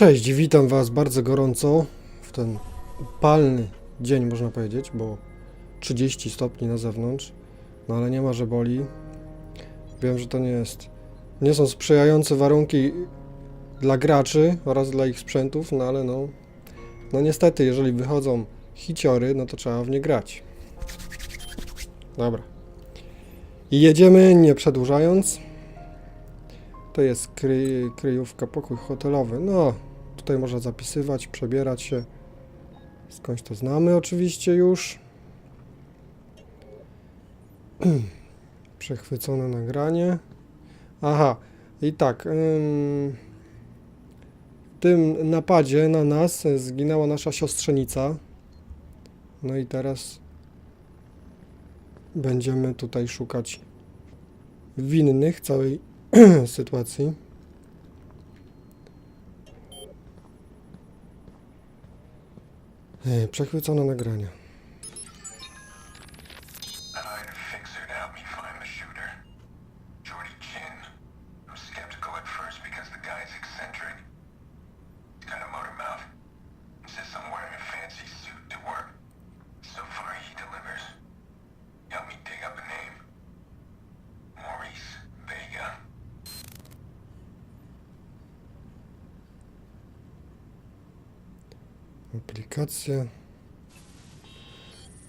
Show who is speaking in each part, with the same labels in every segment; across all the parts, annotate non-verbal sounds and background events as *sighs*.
Speaker 1: Cześć, witam Was bardzo gorąco w ten upalny dzień, można powiedzieć, bo 30 stopni na zewnątrz, no ale nie ma, że boli. Wiem, że to nie jest, nie są sprzyjające warunki dla graczy oraz dla ich sprzętów, no ale no, no niestety, jeżeli wychodzą hiciory, no to trzeba w nie grać. Dobra. I jedziemy, nie przedłużając. To jest kry, kryjówka, pokój hotelowy. No, tutaj można zapisywać, przebierać się. Skądś to znamy oczywiście już. *clears throat* Przechwycone nagranie. Aha, i tak. w tym napadzie na nas zginęła nasza siostrzenica. No i teraz będziemy tutaj szukać winnych całej *clears throat* sytuacji. Przechwycone nagrania.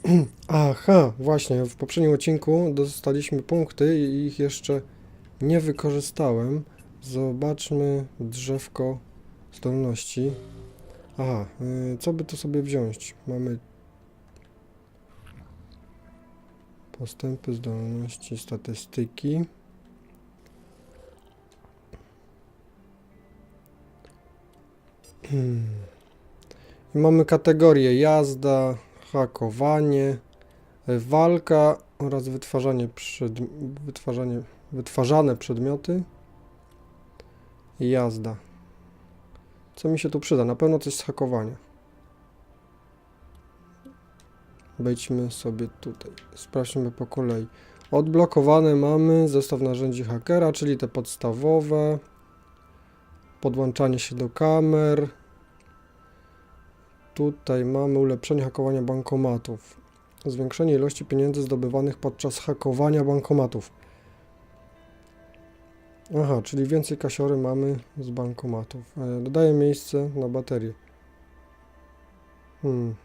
Speaker 1: *clears throat* Aha, właśnie, w poprzednim odcinku dostaliśmy punkty i ich jeszcze nie wykorzystałem. Zobaczmy drzewko zdolności. Aha, y, co by tu sobie wziąć? Mamy postępy zdolności, statystyki. Hmm. I Mamy kategorie jazda, hakowanie, y, walka oraz wytwarzanie, przed, wytwarzanie wytwarzane przedmioty i jazda. Co mi się tu przyda? Na pewno coś z hakowania. Wejdźmy sobie tutaj. Sprawdźmy po kolei. Odblokowane mamy zestaw narzędzi hakera, czyli te podstawowe. Podłączanie się do kamer. Tutaj mamy ulepszenie hakowania bankomatów. Zwiększenie ilości pieniędzy zdobywanych podczas hakowania bankomatów. Aha, czyli więcej kasiory mamy z bankomatów. E, dodaję miejsce na baterię. Hmm,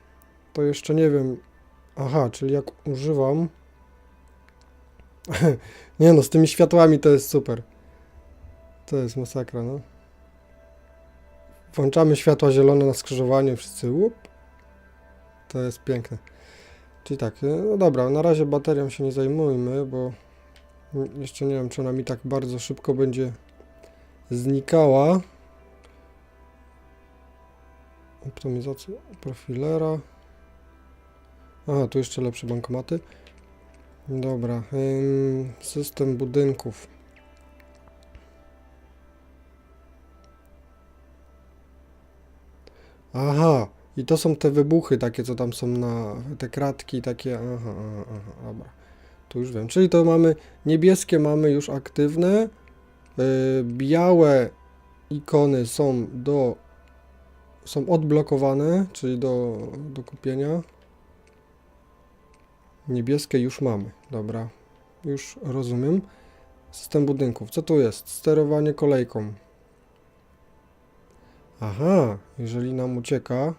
Speaker 1: to jeszcze nie wiem. Aha, czyli jak używam. *laughs* nie no, z tymi światłami to jest super. To jest masakra, no. Włączamy światła zielone na skrzyżowaniu, wszyscy łup. To jest piękne. Czyli tak, e, no dobra, na razie baterią się nie zajmujmy, bo jeszcze nie wiem, czy ona mi tak bardzo szybko będzie znikała. Optymizacja profilera. Aha, tu jeszcze lepsze bankomaty. Dobra, system budynków. Aha, i to są te wybuchy takie, co tam są na te kratki takie. Aha, aha, aha, dobra. Tu już wiem. Czyli to mamy niebieskie mamy już aktywne. Yy, białe ikony są do są odblokowane, czyli do, do kupienia. Niebieskie już mamy. Dobra. Już rozumiem. System budynków. Co tu jest? Sterowanie kolejką. Aha, jeżeli nam ucieka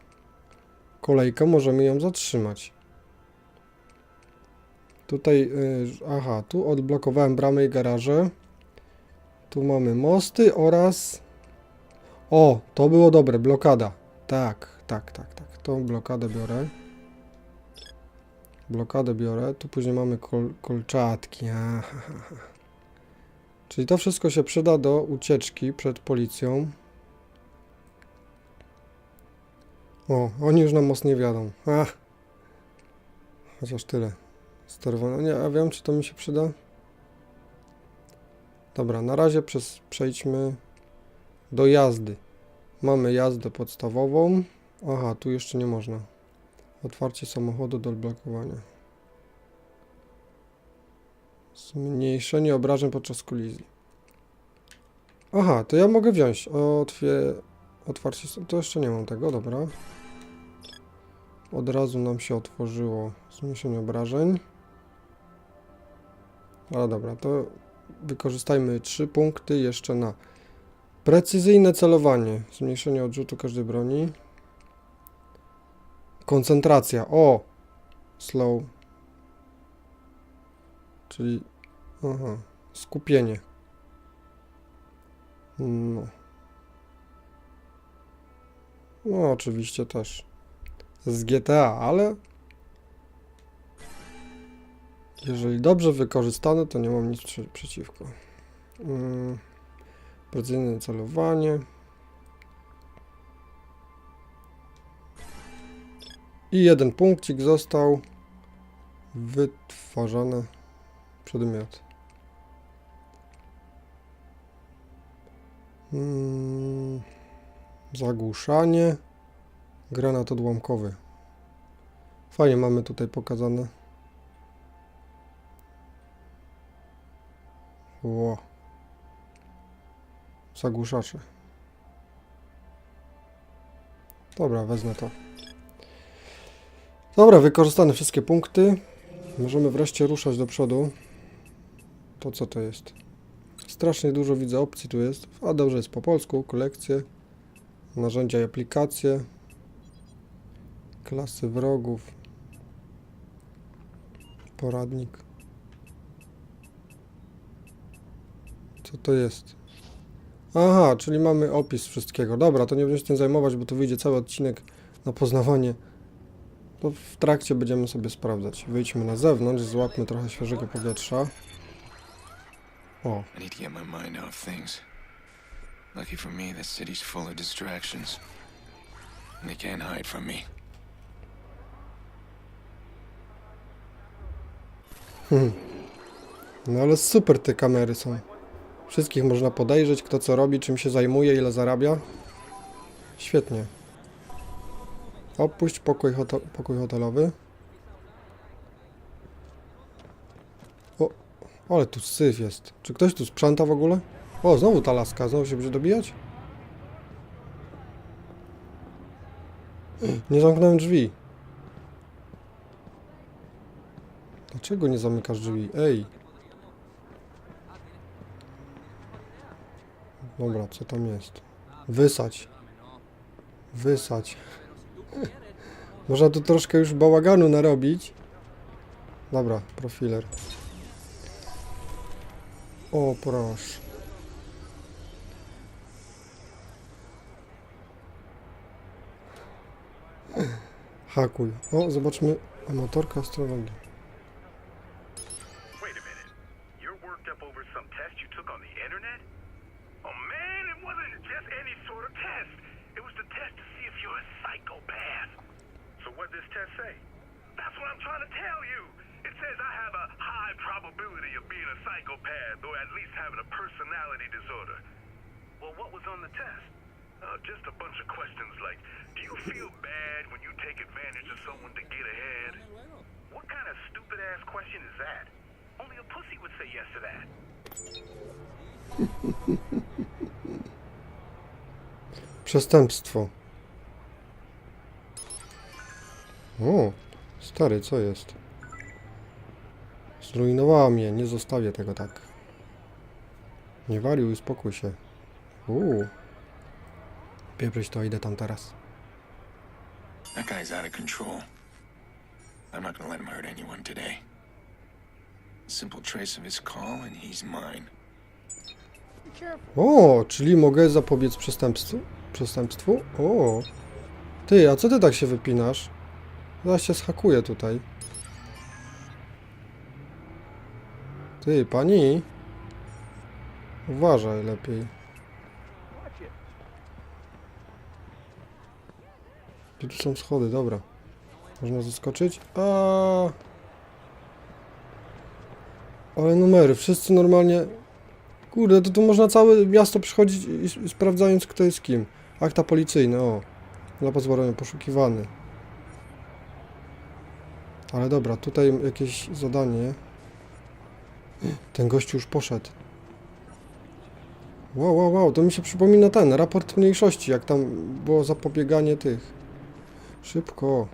Speaker 1: kolejka, możemy ją zatrzymać. Tutaj, y, aha, tu odblokowałem bramy i garaże. Tu mamy mosty oraz... O, to było dobre, blokada. Tak, tak, tak, tak. Tą blokadę biorę. Blokadę biorę. Tu później mamy kol kolczatki. Aha. Czyli to wszystko się przyda do ucieczki przed policją. O, oni już na most nie wiadą. Ach. Chociaż tyle. Sterowane. Nie, a wiem, czy to mi się przyda. Dobra, na razie przez, przejdźmy do jazdy. Mamy jazdę podstawową. Aha, tu jeszcze nie można. Otwarcie samochodu do odblokowania. Zmniejszenie obrażeń podczas kolizji. Aha, to ja mogę wziąć. Otwie... Otwarcie... To jeszcze nie mam tego, dobra. Od razu nam się otworzyło zmniejszenie obrażeń. Ale dobra, to wykorzystajmy trzy punkty jeszcze na precyzyjne celowanie. Zmniejszenie odrzutu każdej broni. Koncentracja. O! Slow. Czyli. Aha. Skupienie. No. No, oczywiście też. Z GTA, ale. Jeżeli dobrze wykorzystane, to nie mam nic przeciwko. Mm. Precyzyjne celowanie. I jeden punkcik został. Wytwarzany przedmiot. Mm, zagłuszanie. Granat odłamkowy. Fajnie mamy tutaj pokazane. Ło. Zagłuszacze. Dobra, wezmę to. Dobra, wykorzystane wszystkie punkty. Możemy wreszcie ruszać do przodu. To co to jest? Strasznie dużo widzę opcji tu jest. A dobrze jest po polsku. Kolekcje. Narzędzia i aplikacje. Klasy wrogów. Poradnik. Co to jest? Aha, czyli mamy opis wszystkiego. Dobra, to nie będę się tym zajmować, bo tu wyjdzie cały odcinek na poznawanie. To w trakcie będziemy sobie sprawdzać. Wyjdźmy na zewnątrz, złapmy trochę świeżego powietrza. O.
Speaker 2: Lucky for me, this city's full of distractions. They can't hide from me.
Speaker 1: No ale super te kamery są. Wszystkich można podejrzeć, kto co robi, czym się zajmuje, ile zarabia. Świetnie. Opuść pokój, hotel, pokój hotelowy. O, ale tu syf jest. Czy ktoś tu sprząta w ogóle? O, znowu ta laska, znowu się będzie dobijać? Nie zamknąłem drzwi. Dlaczego nie zamykasz drzwi? Ej. Dobra, co tam jest? Wysać. Wysać. *laughs* Można tu troszkę już bałaganu narobić. Dobra, profiler. O, proszę. Hakuj. O, zobaczmy. Amatorka astrologii.
Speaker 3: Wait a minute. You're worked up over some test you took on the internet? Oh man, it wasn't just any sort of test. It was the test to see if you're a psychopath. So what this test say? That's what I'm trying to tell you. It says I have a high probability of being a psychopath or at least having a personality disorder. Well, what was on the test? Uh, just a bunch of questions like, do you feel bad when you take advantage of someone to get ahead? What kind of stupid ass question is that? Only a pussy would say yes to that.
Speaker 1: Przestępstwo. O, stary, co jest? Zrujnowała mnie, nie zostawię tego tak. Nie wariuj, uspokój się. Uuu. Pieprzyć to, idę tam teraz.
Speaker 2: That guy's out of control. I'm not gonna let him hurt anyone today. Simple trace of his call, and he's mine.
Speaker 1: O, czyli mogę zapobiec przestępstwu? Przestępstwu? O. Ty, a co ty tak się wypinasz? Zaraz się schakuję tutaj. Ty, pani. Uważaj lepiej. Gdzie tu są schody? Dobra. Można zaskoczyć? A. Ale numery, wszyscy normalnie Kurde, to tu można całe miasto przychodzić i, sprawdzając kto jest kim. Akta policyjne, o. Dla pozwolenia poszukiwany. Ale dobra, tutaj jakieś zadanie. Ten gościu już poszedł. Wow, wow, wow, to mi się przypomina ten raport mniejszości, jak tam było zapobieganie tych. Szybko.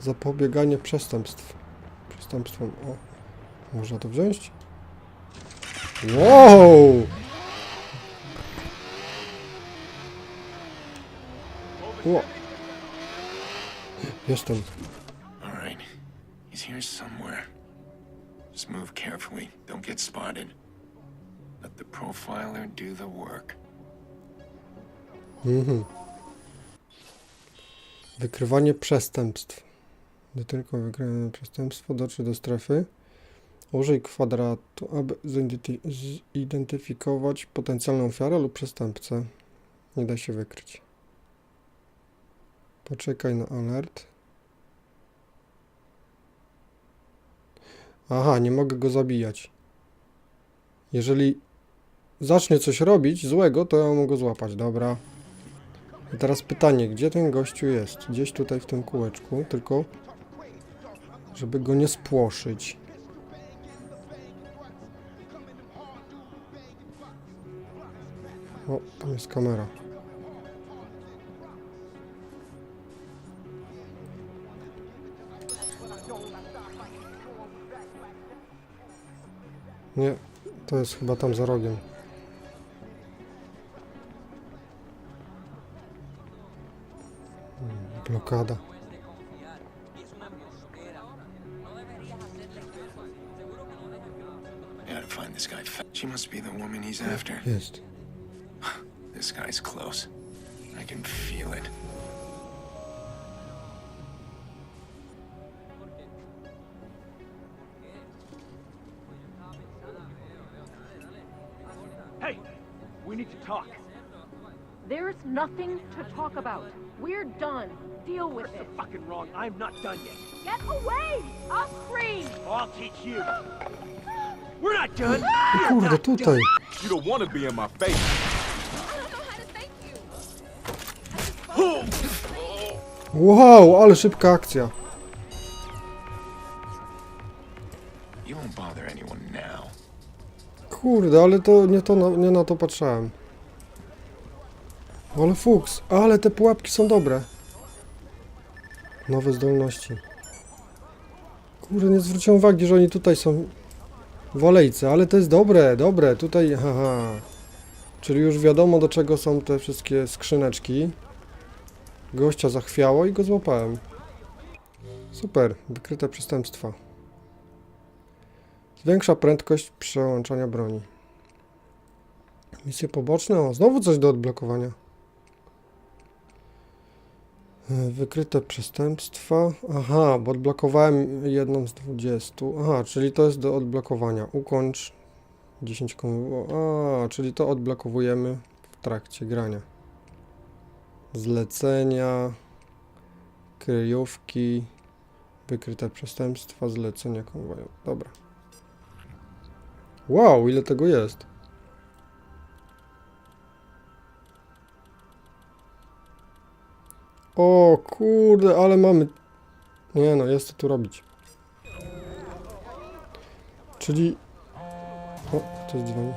Speaker 1: Zapobieganie przestępstw. Przestępstwom, o. Można to wziąć? Wow! Ło. Jestem.
Speaker 2: All right. He's here somewhere. Just move carefully. Don't get spotted. Let the profiler do the work.
Speaker 1: Mhm. Wykrywanie przestępstw. Gdy tylko wykrywane przestępstwo dotrze do strefy, użyj kwadratu, aby zidenty- zidentyfikować potencjalną ofiarę lub przestępcę. Nie da się wykryć. Poczekaj na alert. Aha, nie mogę go zabijać. Jeżeli zacznie coś robić złego, to ja mogę go złapać. Dobra. I teraz pytanie, gdzie ten gościu jest? Gdzieś tutaj w tym kółeczku, tylko żeby go nie spłoszyć. O, tam jest kamera. Nie, to jest chyba tam za rogiem. Blokada.
Speaker 2: Must be the woman he's after.
Speaker 1: Jest. *sighs*
Speaker 2: This guy's close. I can feel it.
Speaker 4: Hey, we need to talk.
Speaker 5: There's nothing to talk about. We're done. Deal with
Speaker 4: You're
Speaker 5: it.
Speaker 4: fucking wrong. I'm not done yet.
Speaker 5: Get away! I'll scream!
Speaker 4: I'll teach you. *laughs*
Speaker 1: Kurde, tutaj.
Speaker 6: You don't want to be in my face.
Speaker 1: Wow, ale szybka akcja. Kurde, ale to nie, to na, nie na to patrzałem. Ale fuks, ale te pułapki są dobre. Nowe zdolności. Kurde, nie zwróciłem uwagi, że oni tutaj są w alejce, ale to jest dobre, dobre. Tutaj, haha. Czyli już wiadomo do czego są te wszystkie skrzyneczki. Gościa zachwiało i go złapałem. Super, wykryte przestępstwa. Zwiększa prędkość przełączania broni. Misje poboczne? O, znowu coś do odblokowania. Wykryte przestępstwa. Aha, bo odblokowałem jedną z 20. Aha, czyli to jest do odblokowania. Ukończ 10 komu. A, czyli to odblokowujemy w trakcie grania. Zlecenia, kryjówki, wykryte przestępstwa, zlecenia konwoju. Dobra. Wow, ile tego jest? O kurde, ale mamy... Nie no, jest co tu robić. Czyli... O, ktoś dzwoni.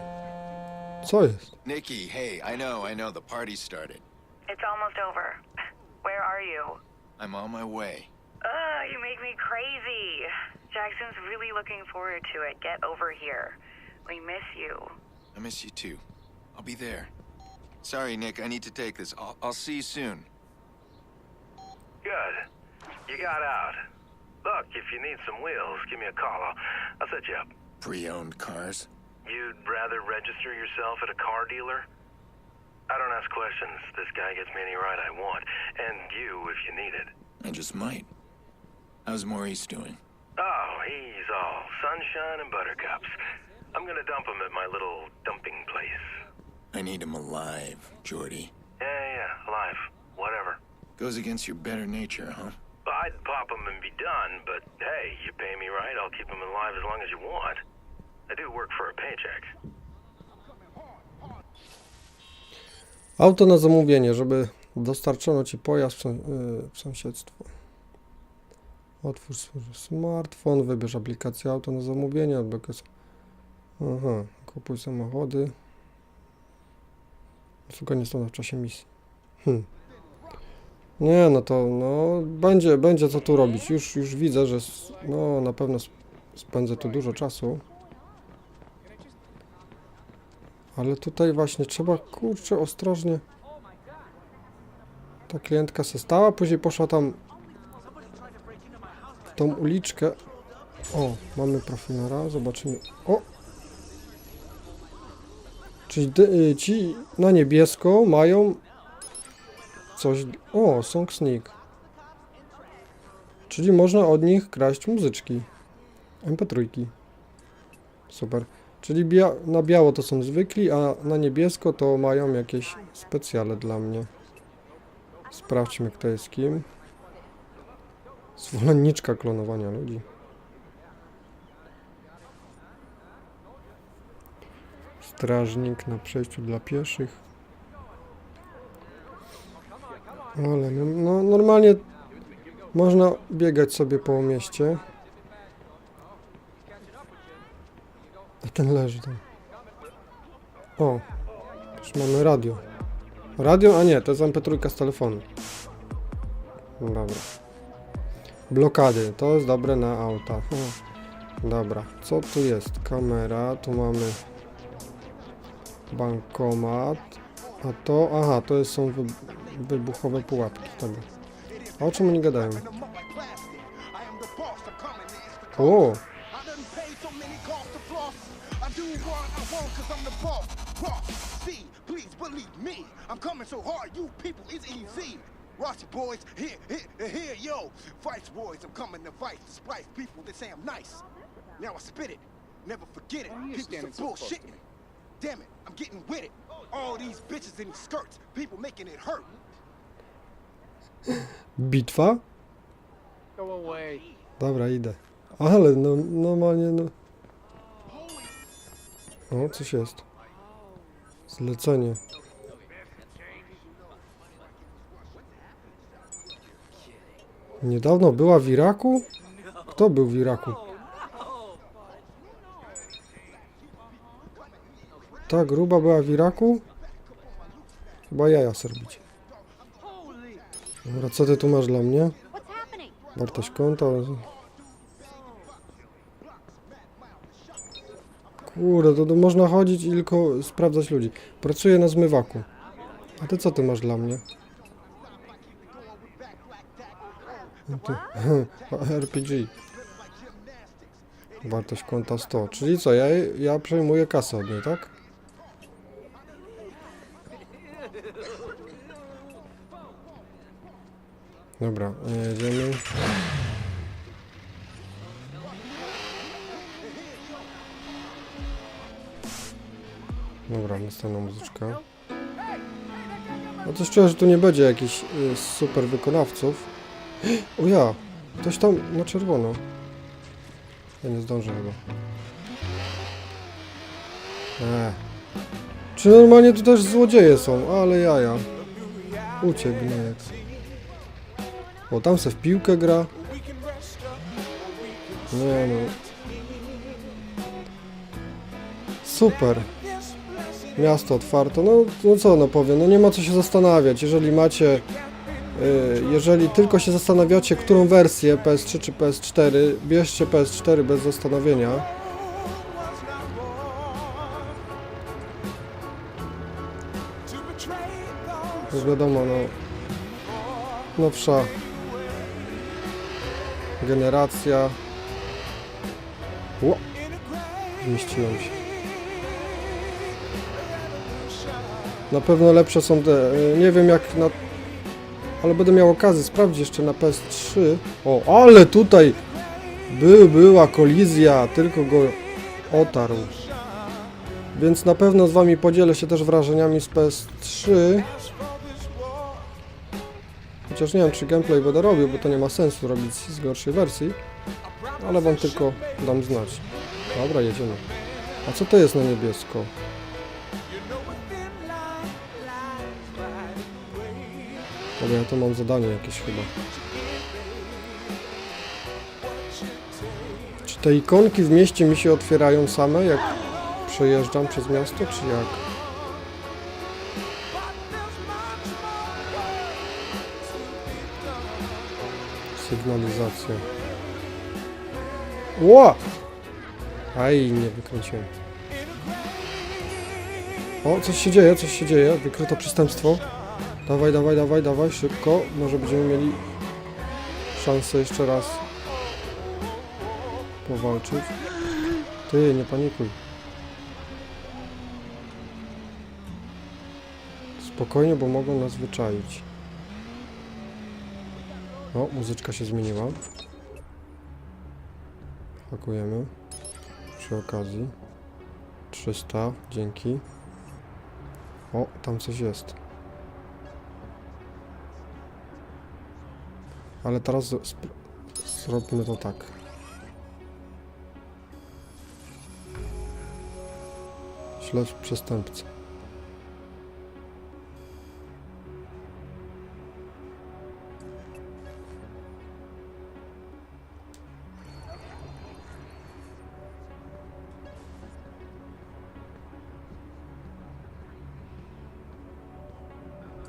Speaker 1: Co jest?
Speaker 2: Nikki, hey, I know, I know, the party started.
Speaker 7: It's almost over. Where are you?
Speaker 2: I'm on my way.
Speaker 7: Ugh, you make me crazy. Jackson's really looking forward to it. Get over here. We miss you.
Speaker 2: I miss you too. I'll be there. Sorry, Nick, I need to take this. I'll, I'll see you soon.
Speaker 3: Good. You got out. Look, if you need some wheels, give me a call. I'll, I'll set you up.
Speaker 2: Pre-owned cars?
Speaker 3: You'd rather register yourself at a car dealer? I don't ask questions. This guy gets me any ride I want. And you if you need it.
Speaker 2: I just might. How's Maurice doing?
Speaker 3: Oh, he's all sunshine and buttercups. I'm gonna dump him at my little dumping place.
Speaker 2: I need him alive, Jordy.
Speaker 3: Yeah, yeah, alive. Whatever.
Speaker 2: Goes against your better nature, huh?
Speaker 3: I'd pop him and be done, but hey, you pay me right, I'll keep him alive as long as you want. I do work for a paycheck.
Speaker 1: Auto na zamówienie, żeby dostarczono ci pojazd w, y, sąsiedztwo. Otwórz swój smartfon, wybierz aplikację auto na zamówienie, odblokuj. Aha, kupuj samochody. Szukanie stron w czasie misji. Hmm. Nie, no to no, będzie, będzie co tu robić. Już, już widzę, że no, na pewno sp- spędzę tu dużo czasu. Ale tutaj właśnie trzeba, kurczę, ostrożnie. Ta klientka se stała, później poszła tam w tą uliczkę. O, mamy profilera, zobaczymy. O! Czyli y, ci na niebiesko mają coś... O, Song Sneak. Czyli można od nich kraść muzyczki. MP3. Super. Czyli bia na biało to są zwykli, a na niebiesko to mają jakieś specjale dla mnie. Sprawdźmy kto jest kim. Zwolenniczka klonowania ludzi. Strażnik na przejściu dla pieszych. Ale no, no normalnie można biegać sobie po mieście. A ten leży tam. O, już mamy radio. Radio? A nie, to jest MP3 z telefonu. Dobra. Blokady, to jest dobre na auta. O, dobra, co tu jest? Kamera, tu mamy bankomat. A to, aha, to jest, są wy, wybuchowe pułapki. Dobra. A o czym oni gadają? O!
Speaker 8: Rossi boys, here, here, here, yo. Fights boys, I'm coming to fight to splice people that say I'm nice. Now I spit it, never forget it. People some bullshit. Damn it, I'm getting with it. All these bitches in skirts, people making it hurt.
Speaker 1: Bitwa?
Speaker 4: Go away.
Speaker 1: Dobra, idę. Ale no, normalnie no... O, coś jest. Zlecenie. Niedawno była w Iraku? Kto był w Iraku? Ta gruba była w Iraku? Chyba jaja serbicie. Dobra, co ty tu masz dla mnie? Wartość konta. Kurde, to, to można chodzić i tylko sprawdzać ludzi. Pracuję na zmywaku. A ty co ty masz dla mnie? No ty, *laughs* RPG. Wartość konta 100. Czyli co, ja, ja przejmuję kasę od niej, tak? Dobra, jedziemy. Dobra, następna muzyczka. No to szczerze, że tu nie będzie jakichś y, super wykonawców. O ja! Ktoś tam na czerwono. Ja nie zdążę chyba. Eee. Czy normalnie tu też złodzieje są? Ale jaja. Uciekł gnojek. O, tam se w piłkę gra. Nie no. Super. Miasto otwarte. No, no co no powiem, no nie ma co się zastanawiać. Jeżeli macie, y, jeżeli tylko się zastanawiacie, którą wersję PS3 czy PS4, bierzcie PS4 bez zastanowienia. Już wiadomo, no, nowsza generacja. Ło! Zmieściłem się. Na pewno lepsze są te. y, Nie wiem jak na. Ale będę miał okazję sprawdzić jeszcze na PS3. O, ale tutaj był, była kolizja, tylko go otarł. Więc na pewno z wami podzielę się też wrażeniami z PS3. Chociaż nie wiem, czy gameplay będę robił, bo to nie ma sensu robić z gorszej wersji. Ale wam tylko dam znać. Dobra, jedziemy. A co to jest na niebiesko? Dobra, ja tu mam zadanie jakieś chyba. Czy te ikonki w mieście mi się otwierają same, jak przejeżdżam przez miasto, czy jak? Sygnalizacja. Ła! Aj, nie wykręciłem. O, coś się dzieje, coś się dzieje. Wykryto przestępstwo. Dawaj, dawaj, dawaj, dawaj, szybko. Może będziemy mieli szansę jeszcze raz powalczyć. Ty, nie panikuj. Spokojnie, bo mogą nas wyczaić. O, muzyczka się zmieniła. Hakujemy. Przy okazji. 300, dzięki. O, tam coś jest. Ale teraz z- sp- zróbmy to tak. Śledź przestępcę.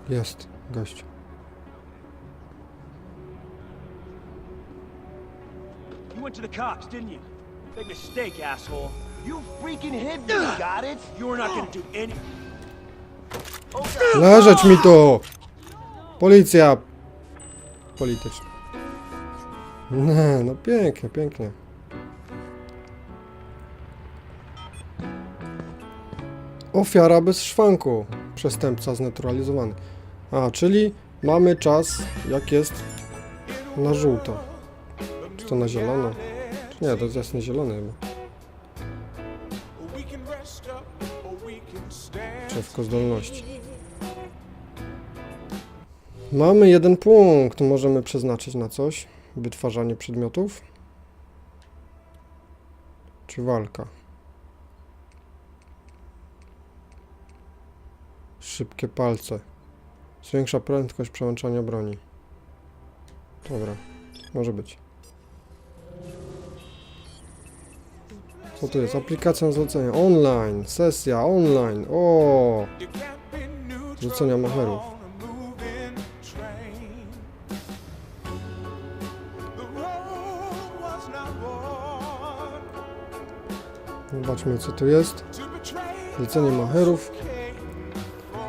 Speaker 1: Jest, gość.
Speaker 9: You went to the cops, didn't you? Big mistake, asshole.
Speaker 8: You freaking hit me, got it?
Speaker 9: You were not gonna do any.
Speaker 1: Leżeć mi tu! Policja! Polityczna. *laughs* Nie, no pięknie, pięknie. Ofiara bez szwanku. Przestępca zneturalizowany. A, czyli mamy czas, jak jest na żółto. Czy to na zielono? Czy nie, to jest jasny zielony chyba. Drzewko zdolności. Mamy jeden punkt. Możemy przeznaczyć na coś. Wytwarzanie przedmiotów. Czy walka? Szybkie palce. Zwiększa prędkość przełączania broni. Dobra, może być. Co to jest? Aplikacja na zlecenie. Online. Sesja online. O! Rzucenia macherów. Zobaczmy co tu jest. Zlecenie macherów.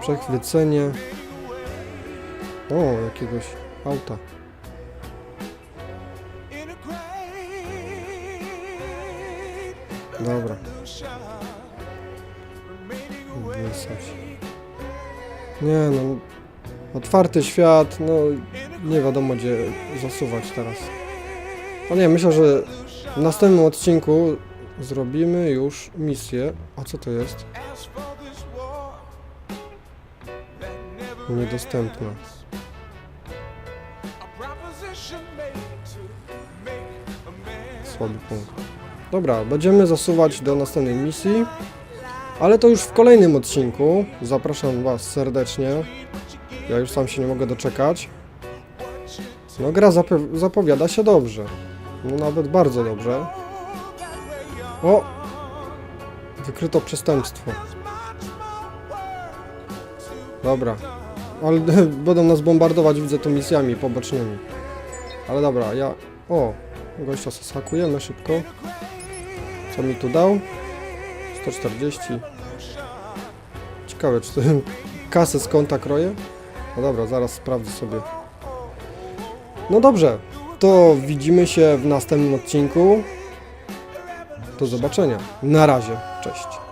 Speaker 1: Przechwycenie. O, jakiegoś auta. Dobra. Nie no. Otwarty świat, no nie wiadomo gdzie zasuwać teraz. No nie, myślę, że w następnym odcinku zrobimy już misję. A co to jest? Niedostępna. Słaby punkt. Dobra, będziemy zasuwać do następnej misji. Ale to już w kolejnym odcinku. Zapraszam Was serdecznie. Ja już sam się nie mogę doczekać. No gra zapo- zapowiada się dobrze. No nawet bardzo dobrze. O! Wykryto przestępstwo. Dobra. Ale *laughs* będą nas bombardować, widzę tu misjami pobocznymi. Ale dobra, ja... O! Gościa sakujemy szybko. Co mi tu dał? 140. Ciekawe, czy to *laughs* kasę z konta kroję? No dobra, zaraz sprawdzę sobie. No dobrze, to widzimy się w następnym odcinku. Do zobaczenia. Na razie. Cześć.